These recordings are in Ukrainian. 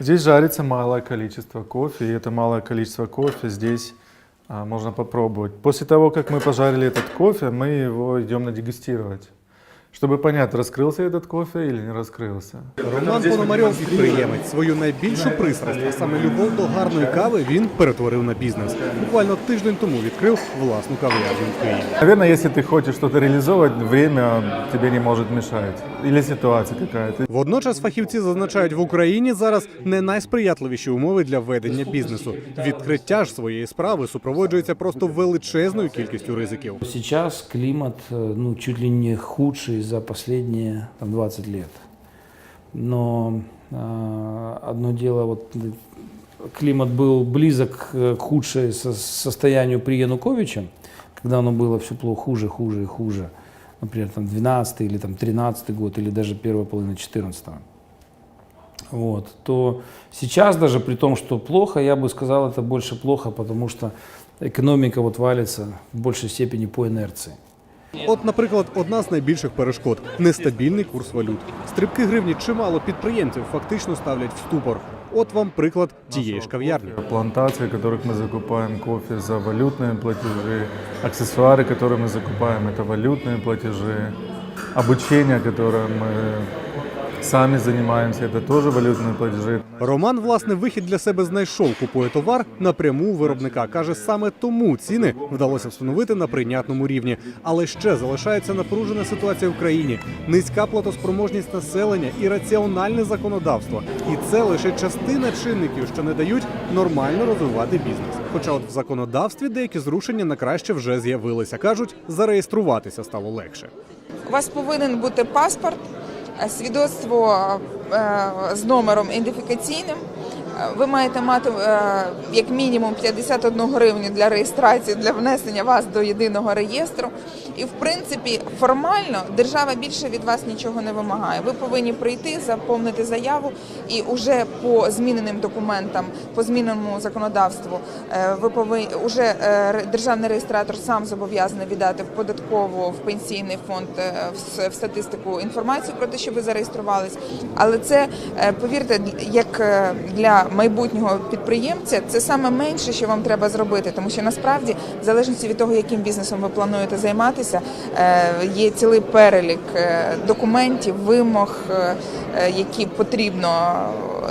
Здесь жарится малое количество кофе, и это малое количество кофе здесь а, можно попробовать. После того, как мы пожарили этот кофе, мы его идем надегустировать, чтобы понять, раскрылся этот кофе или не раскрылся. Роман Пономарьов підприємець. Свою найбільшу пристрасть, а саме любов до гарної кави, він перетворив на бізнес. Буквально тиждень тому відкрив власну кав'ярню в Києві. Наверное, если ты хочешь что-то реализовать, время тебе не может мешать. Или ситуация какая-то. Водночас фахівці зазначають, в Україні зараз не найсприятливіші умови для ведення бізнесу. Відкриття ж своєї справи супроводжується просто величезною кількістю ризиків. Сейчас климат э, ну, чуть ли не худший за последние там, 20 лет. Но э, одно дело, вот климат был близок к худшему со- состоянию при Януковиче, когда оно было все плохо, хуже, хуже и хуже. Например, там 12 или там 13 год, или даже первая половина 14 вот, то сейчас даже при том, что плохо, я бы сказал, это больше плохо, потому что экономика вот валится в большей степени по инерции. От, наприклад, одна з найбільших перешкод нестабільний курс валют. Стрибки гривні чимало підприємців фактично ставлять в ступор. От вам приклад тієї ж кав'ярні. Плантации, в которых мы закупаем кофе за валютные платежи, аксессуары, которые мы закупаем, это валютные платежи, обучение, которым мы сами занимаемся, это тоже валютные платежи. Роман, власне, вихід для себе знайшов, купує товар напряму у виробника. Каже, саме тому ціни вдалося встановити на прийнятному рівні. Але ще залишається напружена ситуація в країні, низька платоспроможність населення і раціональне законодавство. І це лише частина чинників, що не дають нормально розвивати бізнес. Хоча, от в законодавстві деякі зрушення на краще вже з'явилися. кажуть, зареєструватися стало легше. У вас повинен бути паспорт, свідоцтво е, з номером ідентифікаційним. Ви маєте мати е, як мінімум 51 гривню для реєстрації для внесення вас до єдиного реєстру. І в принципі, формально держава більше від вас нічого не вимагає. Ви повинні прийти, заповнити заяву, і уже по зміненим документам, по зміненому законодавству, е, ви повинні уже е, державний реєстратор сам зобов'язаний віддати в податкову, в пенсійний фонд, в статистику інформацію про те, що ви зареєструвались. Але це повірте, як для майбутнього підприємця, це саме менше, що вам треба зробити, тому що насправді, в залежності від того, яким бізнесом ви плануєте займатися, е, є цілий перелік е, документів, вимог, е, які потрібно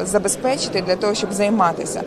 забезпечити для того, щоб займатися.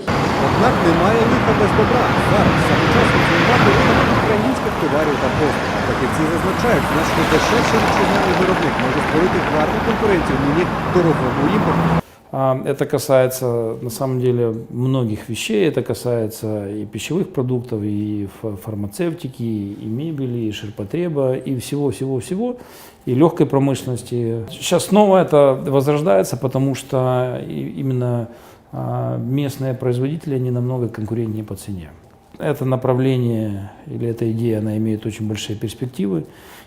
Однак немає лиха без добра. Зараз саме час розвивати ринок українських товарів та послуг. Фахівці зазначають, значно дешевше вітчизняний виробник може створити гарну конкуренцію нині дорогому імпорту. А, Это касается на самом деле многих вещей. Это касается и пищевых продуктов, и фа- фармацевтики, и мебели, и ширпотреба, и всего-всего-всего, и легкой промышленности. Сейчас снова это возрождается, потому что именно а, местные производители, они намного конкурентнее по цене. Это направление или эта идея, она имеет очень большие перспективы.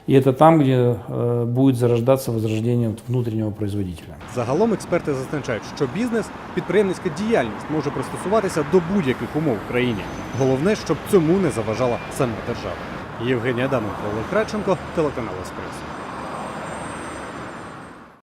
И это там, где э, будет зарождаться возрождение вот внутреннего производителя. Загалом експерти зазначають, що бізнес, підприємницька діяльність може пристосуватися до будь-яких умов в країні. Головне, щоб цьому не заважала сама держава. Євгенія Адаменко, Олег Радченко, телеканал Еспресо.